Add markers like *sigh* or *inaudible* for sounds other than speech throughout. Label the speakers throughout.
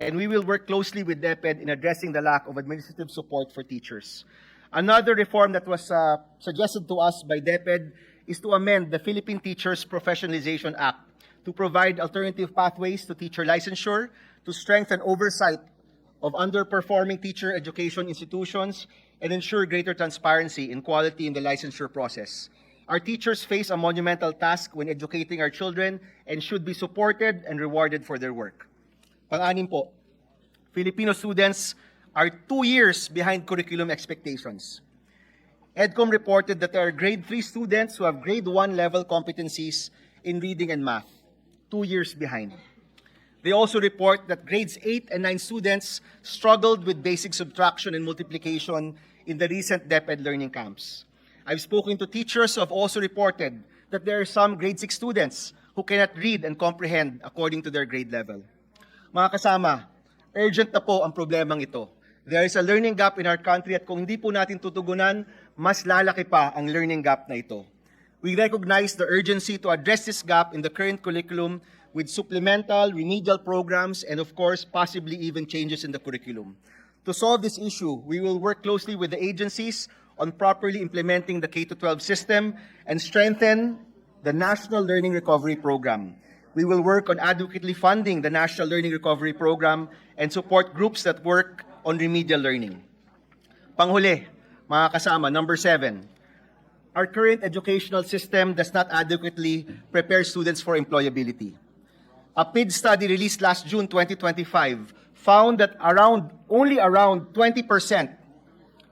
Speaker 1: and we will work closely with DepEd in addressing the lack of administrative support for teachers. Another reform that was uh, suggested to us by DepEd is to amend the Philippine Teachers Professionalization Act to provide alternative pathways to teacher licensure, to strengthen oversight of underperforming teacher education institutions, and ensure greater transparency and quality in the licensure process. Our teachers face a monumental task when educating our children and should be supported and rewarded for their work. Pang-anim po, Filipino students are two years behind curriculum expectations. EDCOM reported that there are grade 3 students who have grade 1 level competencies in reading and math, two years behind. They also report that grades 8 and 9 students struggled with basic subtraction and multiplication in the recent DepEd learning camps. I've spoken to teachers who have also reported that there are some grade 6 students who cannot read and comprehend according to their grade level. Mga kasama, urgent na po ang problemang ito. There is a learning gap in our country at kung hindi po natin tutugunan, mas lalaki pa ang learning gap na ito. We recognize the urgency to address this gap in the current curriculum with supplemental, remedial programs, and of course, possibly even changes in the curriculum. To solve this issue, we will work closely with the agencies on properly implementing the K-12 system and strengthen the National Learning Recovery Program. We will work on adequately funding the National Learning Recovery Program and support groups that work on remedial learning. Panghuli, mga kasama, number seven, our current educational system does not adequately prepare students for employability. A PID study released last June 2025 found that around only around 20%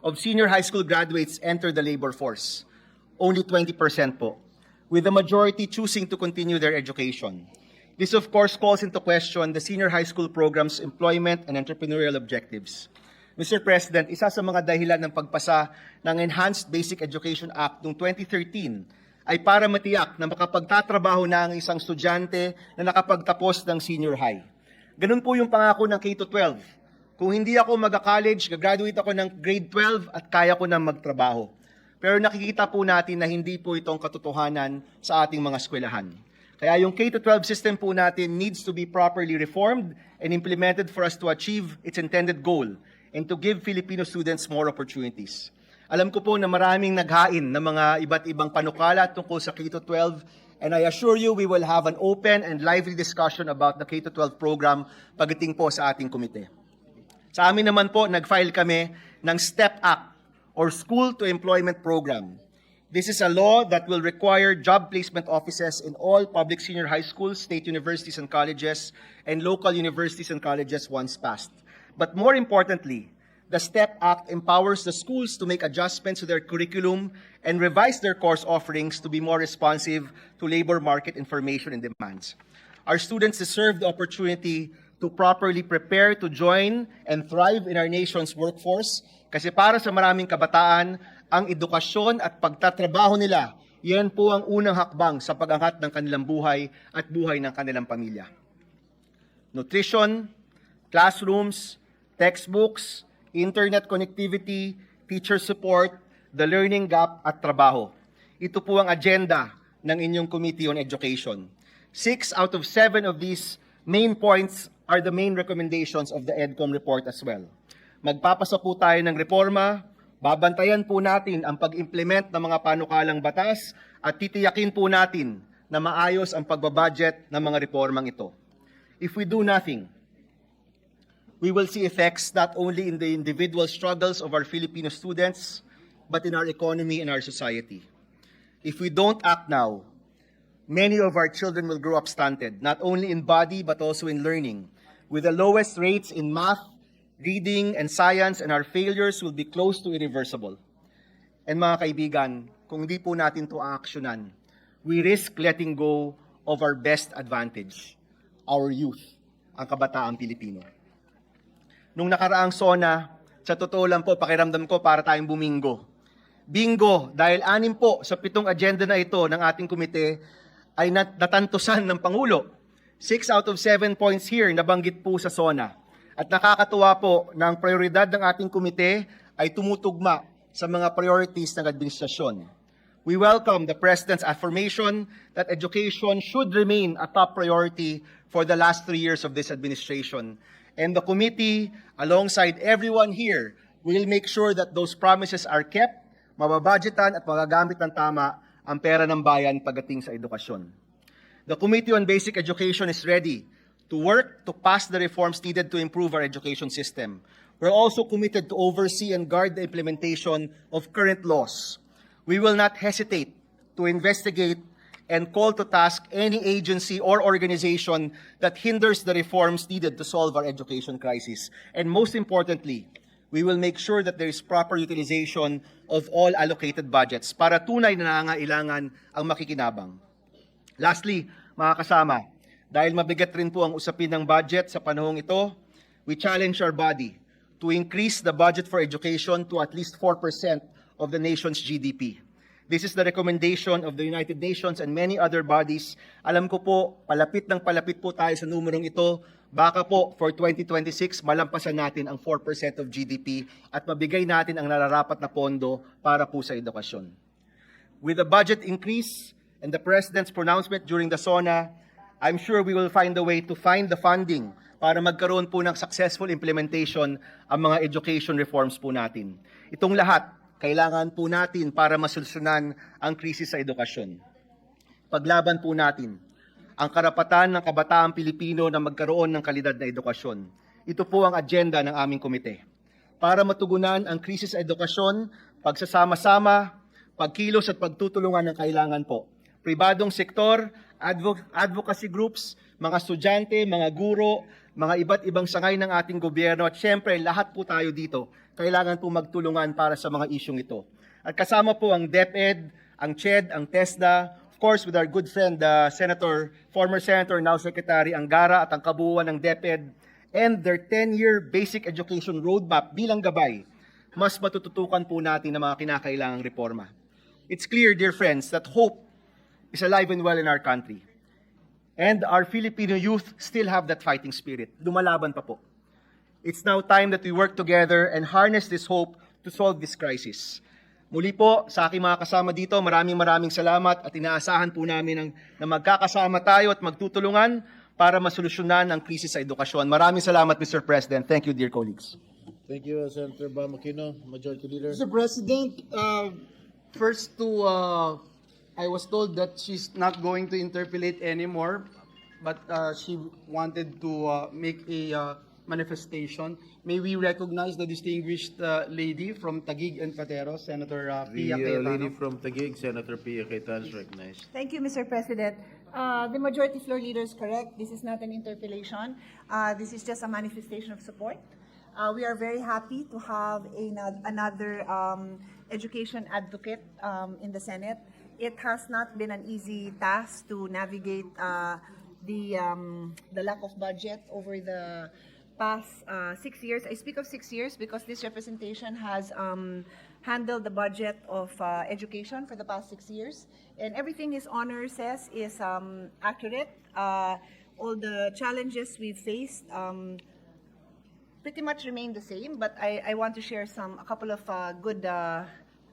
Speaker 1: of senior high school graduates enter the labor force. Only 20% po, with the majority choosing to continue their education. This of course calls into question the senior high school program's employment and entrepreneurial objectives. Mr. President, isa sa mga dahilan ng pagpasa ng Enhanced Basic Education Act noong 2013 ay para matiyak na makapagtatrabaho na ang isang estudyante na nakapagtapos ng senior high. Ganun po yung pangako ng K-12. Kung hindi ako mag-college, gagraduate ako ng grade 12 at kaya ko na magtrabaho. Pero nakikita po natin na hindi po itong katotohanan sa ating mga eskwelahan. Kaya yung K-12 system po natin needs to be properly reformed and implemented for us to achieve its intended goal and to give Filipino students more opportunities. Alam ko po na maraming naghain ng mga iba't ibang panukala tungkol sa K-12 and I assure you we will have an open and lively discussion about the K-12 program pagdating po sa ating komite. Sa amin naman po, nag-file kami ng STEP Act or School to Employment Program. This is a law that will require job placement offices in all public senior high schools, state universities and colleges, and local universities and colleges once passed. But more importantly, the STEP Act empowers the schools to make adjustments to their curriculum and revise their course offerings to be more responsive to labor market information and demands. Our students deserve the opportunity to properly prepare to join and thrive in our nation's workforce kasi para sa maraming kabataan, ang edukasyon at pagtatrabaho nila, yan po ang unang hakbang sa pag-angat ng kanilang buhay at buhay ng kanilang pamilya. Nutrition, classrooms, textbooks, internet connectivity, teacher support, the learning gap at trabaho. Ito po ang agenda ng inyong Committee on Education. Six out of seven of these main points are the main recommendations of the EDCOM report as well. Magpapasa po tayo ng reforma, babantayan po natin ang pag-implement ng mga panukalang batas at titiyakin po natin na maayos ang pagbabudget ng mga reformang ito. If we do nothing, we will see effects not only in the individual struggles of our Filipino students, but in our economy and our society. If we don't act now, many of our children will grow up stunted, not only in body but also in learning, with the lowest rates in math, reading, and science, and our failures will be close to irreversible. And mga kaibigan, kung di po natin to aksyonan, we risk letting go of our best advantage, our youth, ang kabataang Pilipino. Nung nakaraang SONA, sa totoo lang po, pakiramdam ko para tayong bumingo. Bingo, dahil anim po sa pitong agenda na ito ng ating komite ay nat- natantusan ng Pangulo. Six out of seven points here nabanggit po sa SONA. At nakakatuwa po na ang prioridad ng ating komite ay tumutugma sa mga priorities ng administrasyon. We welcome the President's affirmation that education should remain a top priority for the last three years of this administration. And the committee, alongside everyone here, will make sure that those promises are kept, mababudgetan at magagamit ng tama ang pera ng bayan pagdating sa edukasyon. The Committee on Basic Education is ready to work to pass the reforms needed to improve our education system. We're also committed to oversee and guard the implementation of current laws. We will not hesitate to investigate and call to task any agency or organization that hinders the reforms needed to solve our education crisis. And most importantly, we will make sure that there is proper utilization of all allocated budgets para tunay na nangangailangan ang makikinabang. Lastly, mga kasama, dahil mabigat rin po ang usapin ng budget sa panahong ito, we challenge our body to increase the budget for education to at least 4% of the nation's GDP. This is the recommendation of the United Nations and many other bodies. Alam ko po, palapit ng palapit po tayo sa numerong ito. Baka po, for 2026, malampasan natin ang 4% of GDP at mabigay natin ang nararapat na pondo para po sa edukasyon. With the budget increase and the President's pronouncement during the SONA, I'm sure we will find a way to find the funding para magkaroon po ng successful implementation ang mga education reforms po natin. Itong lahat, kailangan po natin para masolusyonan ang krisis sa edukasyon. Paglaban po natin ang karapatan ng kabataang Pilipino na magkaroon ng kalidad na edukasyon. Ito po ang agenda ng aming komite. Para matugunan ang krisis sa edukasyon, pagsasama-sama, pagkilos at pagtutulungan ng kailangan po. Pribadong sektor, advo- advocacy groups, mga estudyante, mga guro, mga iba't ibang sangay ng ating gobyerno at syempre lahat po tayo dito kailangan po magtulungan para sa mga isyong ito. At kasama po ang DepEd, ang CHED, ang TESDA, of course with our good friend uh, Senator, former Senator, now Secretary Angara at ang kabuuan ng DepEd and their 10-year basic education roadmap bilang gabay, mas matututukan po natin ang mga kinakailangang reforma. It's clear, dear friends, that hope is alive and well in our country. And our Filipino youth still have that fighting spirit. Lumalaban pa po. It's now time that we work together and harness this hope to solve this crisis. Muli po, sa aking mga kasama dito, maraming maraming salamat at inaasahan po namin ang, na magkakasama tayo at magtutulungan para masolusyonan ang krisis sa edukasyon. Maraming salamat, Mr. President. Thank you, dear colleagues.
Speaker 2: Thank you, Senator Bam Aquino, Majority Leader.
Speaker 3: Mr. President, uh, first to, uh, I was told that she's not going to interpolate anymore, but uh, she wanted to uh, make a uh, manifestation. May we recognize the distinguished uh, lady from Taguig and Patero, Senator uh,
Speaker 2: The
Speaker 3: Pia
Speaker 2: uh,
Speaker 3: Cayetano.
Speaker 2: lady from Taguig, Senator Pia Cayetano is recognized.
Speaker 4: Thank you, Mr. President. Uh, The majority floor leader is correct. This is not an interpellation. Uh, This is just a manifestation of support. Uh, We are very happy to have ano- another um, education advocate um, in the Senate. It has not been an easy task to navigate uh, the um, the lack of budget over the past uh, six years. I speak of six years because this representation has um, handled the budget of uh, education for the past six years, and everything his honor says is um, accurate. Uh, all the challenges we've faced um, pretty much remain the same, but I, I want to share some a couple of uh, good. Uh,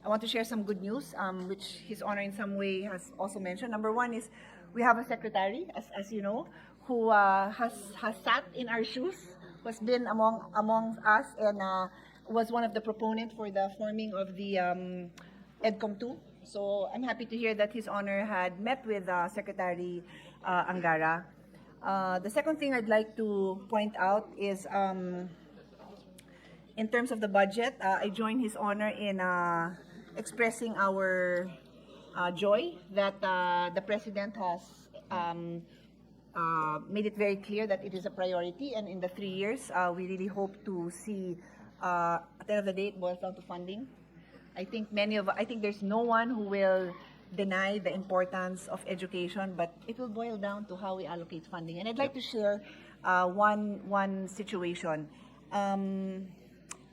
Speaker 4: I want to share some good news, um, which His Honor in some way has also mentioned. Number one is we have a secretary, as, as you know, who uh, has has sat in our shoes, who has been among among us, and uh, was one of the proponents for the forming of the um, EDCOM 2. So I'm happy to hear that His Honor had met with uh, Secretary uh, Angara. Uh, the second thing I'd like to point out is. Um, in terms of the budget, uh, I join His Honor in uh, expressing our uh, joy that uh, the President has um, uh, made it very clear that it is a priority, and in the three years, uh, we really hope to see. Uh, at the end of the day, it boils down to funding. I think many of I think there's no one who will deny the importance of education, but it will boil down to how we allocate funding. And I'd like to share uh, one one situation. Um,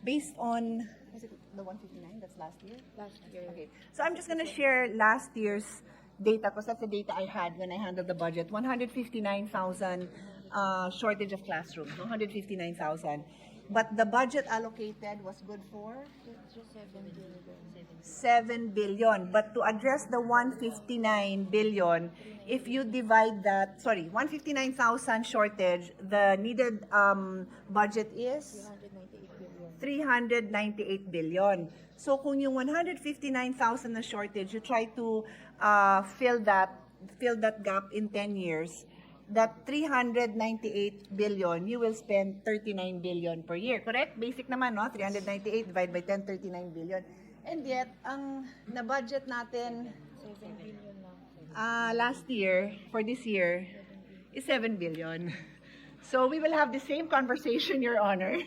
Speaker 4: based on was it the 159 that's last year? Last year. Okay. So i'm just going to share last year's data because that's the data i had when i handled the budget. 159000 uh, shortage of classrooms, 159,000. But the budget allocated was good for? 7 billion. But to address the 159 billion, if you divide that, sorry, 159,000 shortage, the needed um, budget is 398 billion. So kung yung 159,000 na shortage, you try to uh, fill that fill that gap in 10 years, that 398 billion, you will spend 39 billion per year. Correct? Basic naman, no? 398 divided by 10, 39 billion. And yet, ang na-budget natin uh, last year, for this year, is 7 billion. *laughs* So we will have the same conversation, Your Honor,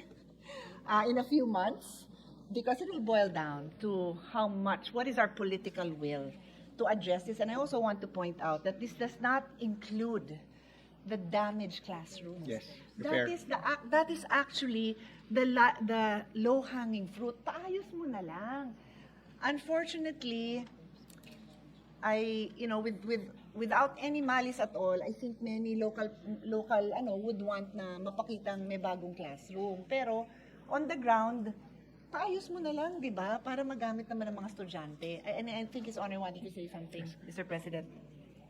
Speaker 4: uh, in a few months because it will boil down to how much, what is our political will to address this. And I also want to point out that this does not include the damaged classrooms.
Speaker 1: Yes,
Speaker 4: That
Speaker 1: repair.
Speaker 4: is the that is actually the la- the low hanging fruit. Paayos mo na lang. Unfortunately, I, you know, with with without any malice at all, I think many local local ano would want na mapakitang may bagong classroom. Pero on the ground, paayos mo na lang, 'di ba? Para magamit naman ng mga estudyante. I- And I think His Honor wanted to say something, Mr. President.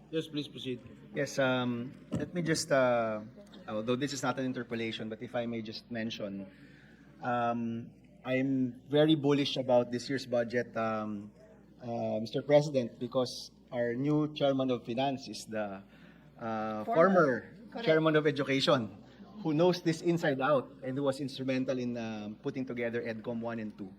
Speaker 2: Yes, please proceed.
Speaker 1: Yes, um, let me just, uh, although this is not an interpolation, but if I may just mention, um, I'm very bullish about this year's budget, um, uh, Mr. President, because our new chairman of finance is the uh, former
Speaker 4: Correct.
Speaker 1: chairman of education, who knows this inside out and who was instrumental in um, putting together EDCOM 1 and 2.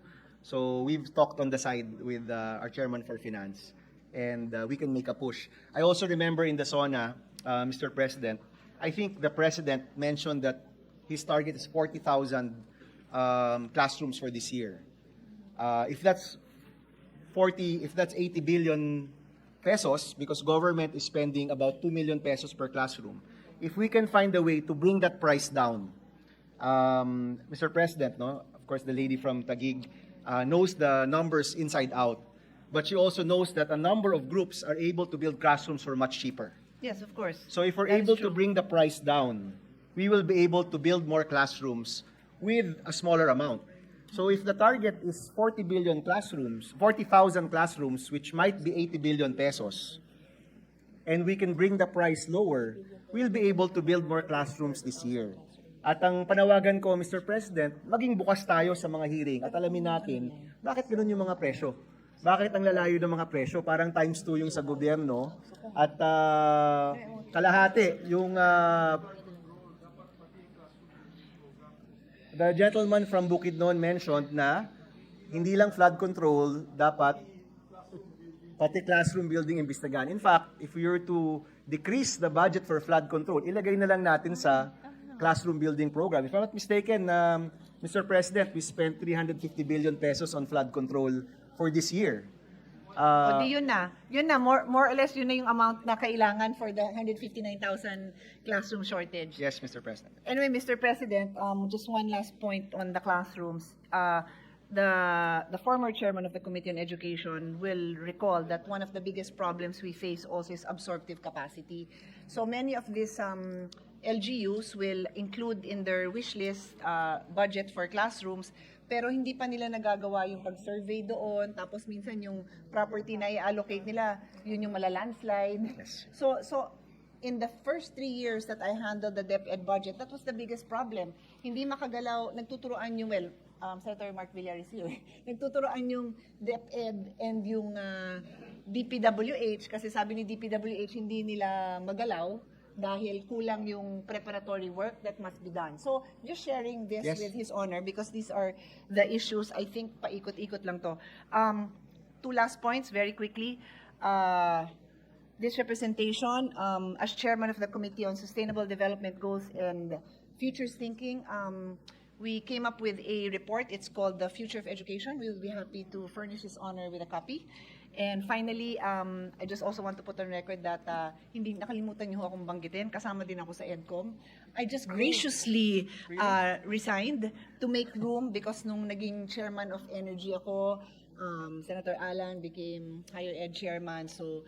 Speaker 1: So we've talked on the side with uh, our chairman for finance, and uh, we can make a push. I also remember in the sauna, uh, Mr. President, I think the president mentioned that his target is 40,000 um, classrooms for this year. Uh, if that's 40, if that's 80 billion pesos, because government is spending about 2 million pesos per classroom, if we can find a way to bring that price down, um, Mr. President, no, of course, the lady from Taguig uh, knows the numbers inside out, but she also knows that a number of groups are able to build classrooms for much cheaper.
Speaker 4: Yes, of course.
Speaker 1: So if we're
Speaker 4: That
Speaker 1: able to bring the price down, we will be able to build more classrooms with a smaller amount. So if the target is 40 billion classrooms, 40,000 classrooms, which might be 80 billion pesos, and we can bring the price lower, we'll be able to build more classrooms this year. At ang panawagan ko, Mr. President, maging bukas tayo sa mga hearing at alamin natin bakit ganun yung mga presyo. Bakit ang lalayo ng mga presyo? Parang times 2 yung sa gobyerno at ah, kalahati yung ah, the gentleman from Bukidnon mentioned na hindi lang flood control dapat pati classroom building imbestigahan. In fact, if we were to decrease the budget for flood control, ilagay na lang natin sa classroom building program. If I'm not mistaken, um, Mr. President, we spent 350 billion pesos on flood control for this year.
Speaker 4: o
Speaker 1: Uh,
Speaker 4: di yun na. Yun na, more, more or less yun na yung amount na kailangan for the 159,000 classroom shortage.
Speaker 1: yes, Mr. President.
Speaker 4: Anyway, Mr. President, um, just one last point on the classrooms. Uh, the the former chairman of the Committee on Education will recall that one of the biggest problems we face also is absorptive capacity. So many of these um, LGUs will include in their wish list uh, budget for classrooms, pero hindi pa nila nagagawa yung pag-survey doon, tapos minsan yung property na i-allocate nila, yun yung malalandslide.
Speaker 1: Yes.
Speaker 4: So, so in the first three years that I handled the DepEd budget, that was the biggest problem. Hindi makagalaw, nagtuturoan yung, well, um, Senator Mark Villar is here, nagtuturoan yung DepEd and yung uh, DPWH, kasi sabi ni DPWH, hindi nila magalaw dahil kulang yung preparatory work that must be done. So, just sharing this
Speaker 1: Yes.
Speaker 4: with His Honor because these are the issues, I think, paikot-ikot lang to. Um, two last points, very quickly. Uh, this representation, um, as chairman of the Committee on Sustainable Development Goals and Futures Thinking, um, we came up with a report. It's called The Future of Education. We will be happy to furnish His Honor with a copy. And finally, um, I just also want to put on record that uh, hindi nakalimutan niyo akong banggitin. Kasama din ako sa EDCOM. I just graciously uh, resigned to make room because nung naging chairman of energy ako, um, Senator Alan became higher ed chairman. So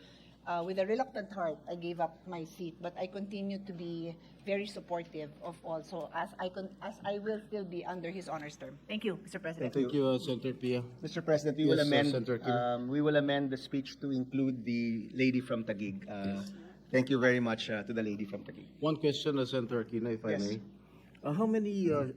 Speaker 4: uh, with a reluctant heart, I gave up my seat, but I continue to be very supportive of all. So as I con- as I will still be under his honors term. Thank you, Mr. President.
Speaker 2: Thank you, uh, Senator Pia.
Speaker 1: Mr. President, we will
Speaker 2: Yes, uh,
Speaker 1: amend,
Speaker 2: Senator Aquino.
Speaker 1: um, we will amend the speech to include the lady from Taguig. Uh, Thank you very much uh, to the lady from Taguig.
Speaker 2: One question, uh, Senator Aquino, if I
Speaker 1: Yes.
Speaker 2: may. Uh, how many uh,